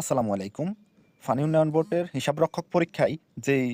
আসসালামু আলাইকুম। ফানি উন্নয়ন বোর্ডের হিসাবরক্ষক পরীক্ষায় যেই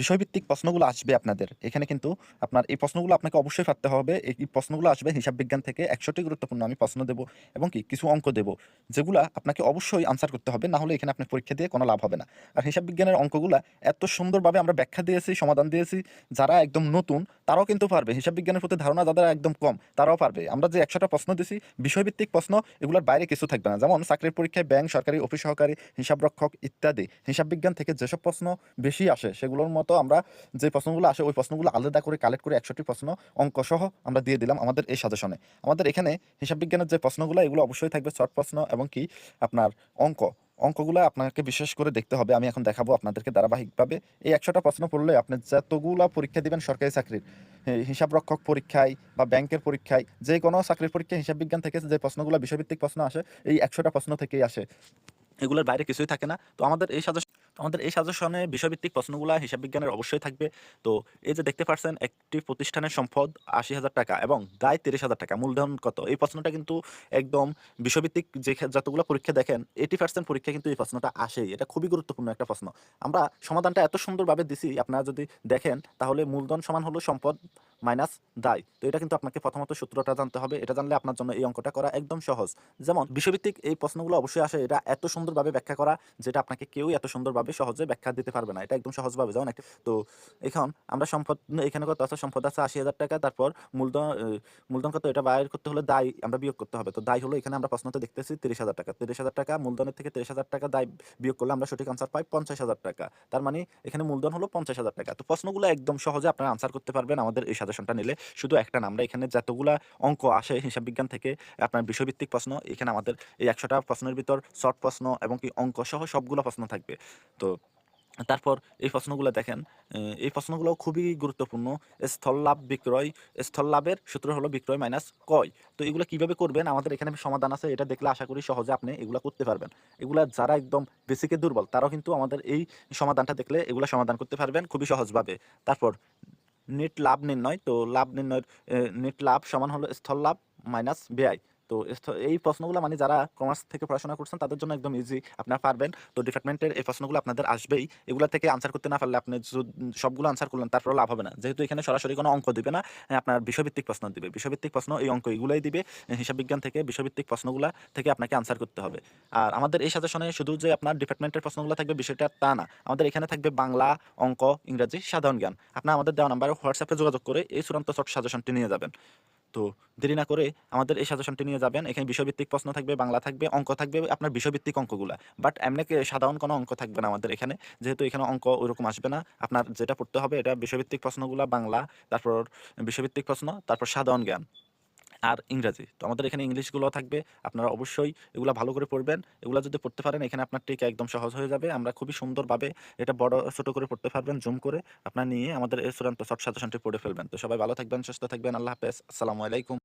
বিষয়ভিত্তিক প্রশ্নগুলো আসবে আপনাদের। এখানে কিন্তু আপনার এই প্রশ্নগুলো আপনাকে অবশ্যই পারতে হবে। এই প্রশ্নগুলো আসবে হিসাব বিজ্ঞান থেকে একশোটি গুরুত্বপূর্ণ আমি প্রশ্ন দেবো এবং কি কিছু অঙ্ক দেবো। যেগুলো আপনাকে অবশ্যই আনসার করতে হবে, না হলে এখানে আপনার পরীক্ষা দিয়ে কোনো লাভ হবে না। আর হিসাব বিজ্ঞানের অঙ্কগুলো এত সুন্দরভাবে আমরা ব্যাখ্যা দিয়েছি, সমাধান দিয়েছি, যারা একদম নতুন, তারাও কিন্তু পারবে। হিসাব বিজ্ঞানের প্রতি ধারণা যাদের একদম কম, তারাও পারবে। আমরা যে একশোটা প্রশ্ন দিছি, বিষয়ভিত্তিক প্রশ্ন, এগুলোর বাইরে কিছু থাকবে না। যেমন চাকরির পরীক্ষায় ব্যাংক সরকারি অফিস সহকারী, হিসাবরক্ষক ইত্যাদি। হিসাব বিজ্ঞান থেকে যেসব প্রশ্ন বেশি আসে, সেগুলোর মতো আমরা যে প্রশ্নগুলো আসে, ওই প্রশ্নগুলো আলাদা করে কালেক্ট করে একশোটি প্রশ্ন অঙ্ক সহ আমরা দিয়ে দিলাম আমাদের এই সাজেশনে আমাদের এখানে হিসাব বিজ্ঞানের যে প্রশ্নগুলো, এগুলো অবশ্যই থাকবে শর্ট প্রশ্ন এবং কি আপনার অঙ্ক। অঙ্কগুলো আপনাকে বিশেষ করে দেখতে হবে, আমি এখন দেখাবো আপনাদেরকে ধারাবাহিকভাবে। এই একশোটা প্রশ্ন পড়লে আপনি যতগুলো পরীক্ষা দিবেন সরকারি চাকরির হিসাবরক্ষক পরীক্ষায় বা ব্যাংকের পরীক্ষায় যে কোনো চাকরির পরীক্ষায় হিসাব বিজ্ঞান থেকে যে প্রশ্নগুলো বিষয়ভিত্তিক প্রশ্ন আসে, এই একশোটা প্রশ্ন থেকেই আসে। এগুলোর বাইরে কিছুই থাকে না। তো আমাদের এই সাজেশন আমাদের এই সাজেশনে বিষয়ভিত্তিক প্রশ্নগুলো হিসাব বিজ্ঞানের অবশ্যই থাকবে। তো এই যে দেখতে পাচ্ছেন একটি প্রতিষ্ঠানের সম্পদ আশি হাজার টাকা এবং দায় তিরিশ হাজার টাকা, মূলধন কত? এই প্রশ্নটা কিন্তু একদম বিষয়ভিত্তিক যে যতগুলো পরীক্ষা দেখেন এইটি পার্সেন্ট পরীক্ষা কিন্তু এই প্রশ্নটা আসেই। এটা খুবই গুরুত্বপূর্ণ একটা প্রশ্ন। আমরা সমাধানটা এত সুন্দরভাবে দিছি, আপনারা যদি দেখেন, তাহলে মূলধন সমান হলো সম্পদ মাইনাস দায়। তো এটা কিন্তু আপনাকে প্রথমত সূত্রটা জানতে হবে। এটা জানলে আপনার জন্য এই অঙ্কটা করা একদম সহজ। যেমন বিষয়ভিত্তিক এই প্রশ্নগুলো অবশ্যই আসে। এটা এত সুন্দরভাবে ব্যাখ্যা করা যেটা আপনাকে কেউ এত সুন্দরভাবে সহজে ব্যাখ্যা দিতে পারবে না। এটা একদম সহজভাবে। যেমন একটা তো এখন আমরা সম্পদ এখানে কত আছে? সম্পদ আছে আশি হাজার টাকা। তারপর মূলধন মূলধন কত? এটা বাইর করতে হলে দায় আমরা বিয়োগ করতে হবে। তো দায় হলো এখানে আমরা প্রশ্নতে দেখতেছি তিরিশ হাজার টাকা। তিরিশ হাজার টাকা মূলধনের থেকে তিরিশ হাজার টাকা দায় বিয়োগ করলে আমরা সঠিক আনসার পাই পঞ্চাশ হাজার টাকা। তার মানে এখানে মূলধন হলো পঞ্চাশ হাজার টাকা। তো প্রশ্নগুলো একদম সহজে আপনারা আনসার করতে পারবেন আমাদের এই সাজেশনটা নিলে শুধু একটা আমরা এখানে যতগুলা অঙ্ক আসে হিসাব বিজ্ঞান থেকে, আপনার বিষয়ভিত্তিক প্রশ্ন, এখানে আমাদের এই একশোটা প্রশ্নের ভিতর শর্ট প্রশ্ন এবং কি অঙ্ক সহ সবগুলো প্রশ্ন থাকবে। তো তারপর এই প্রশ্নগুলো দেখেন এই প্রশ্নগুলো খুবই গুরুত্বপূর্ণ। স্থল লাভ বিক্রয়, স্থল লাভের সূত্র হলো বিক্রয় মাইনাস কয় তো এগুলো কীভাবে করবেন? আমাদের এখানে সমাধান আছে, এটা দেখলে আশা করি সহজে আপনি এগুলো করতে পারবেন। এগুলা যারা একদম বেসিকে দুর্বল, তারাও কিন্তু আমাদের এই সমাধানটা দেখলে এগুলো সমাধান করতে পারবেন খুবই সহজভাবে। তারপর নেট লাভ নির্ণয় তো লাভ নির্ণয়ের নেট লাভ সমান হলো স্থল লাভ মাইনাস ব্যয় তো এই প্রশ্নগুলো মানে যারা কমার্স থেকে পড়াশোনা করছেন তাদের জন্য একদম ইজি আপনারা পারবেন। তো ডিপার্টমেন্টের এই প্রশ্নগুলো আপনাদের আসবেই। এগুলো থেকে আনসার করতে না পারলে আপনি সবগুলো আনসার করলেন তারপর লাভ হবে না। যেহেতু এখানে সরাসরি কোনো অঙ্ক দিবে না হ্যাঁ, আপনার বিষয়ভিত্তিক প্রশ্ন দিবে। বিষয়ভিত্তিক প্রশ্ন এই অঙ্ক এগুলোই দিবে হিসাব বিজ্ঞান থেকে বিষয়ভিত্তিক প্রশ্নগুলো থেকে আপনাকে আনসার করতে হবে। আর আমাদের এই সাজেশনে শুধু যে আপনার ডিপার্টমেন্টের প্রশ্নগুলো থাকবে বিষয়টা তা না। আমাদের এখানে থাকবে বাংলা অঙ্ক ইংরাজি সাধারণ জ্ঞান। আপনার আমাদের দেওয়া নাম্বারে হোয়াটসঅ্যাপে যোগাযোগ করে এই চূড়ান্ত শর্ট সাজেশনটি নিয়ে যাবেন। তো দেরি না করে আমাদের এই সাজেশনটি নিয়ে যাবেন। এখানে বিষয়ভিত্তিক প্রশ্ন থাকবে, বাংলা থাকবে, অঙ্ক থাকবে, আপনার বিষয়ভিত্তিক অঙ্কগুলা। বাট এমনি সাধারণ কোনো অঙ্ক থাকবে না আমাদের এখানে। যেহেতু এখানে অঙ্ক ওইরকম আসবে না, আপনার যেটা পড়তে হবে এটা বিষয়ভিত্তিক প্রশ্নগুলো, বাংলা, তারপর বিষয়ভিত্তিক প্রশ্ন, তারপর সাধারণ জ্ঞান। আর ইংরাজি। তো আমাদের এখানে ইংলিশগুলো থাকবে। আপনারা অবশ্যই এগুলো ভালো করে পড়বেন। এগুলো যদি পড়তে পারেন, এখানে আপনার টেক একদম সহজ হয়ে যাবে। আমরা খুবই সুন্দরভাবে এটা বড়, ছোটো করে পড়তে পারবেন, জুম করে আপনার নিয়ে আমাদের চূড়ান্ত সব সাজেশনটি পড়ে ফেলবেন। তো সবাই ভালো থাকবেন, সুস্থ থাকবেন। আল্লাহ হাফেজ। আসসালামু আলাইকুম।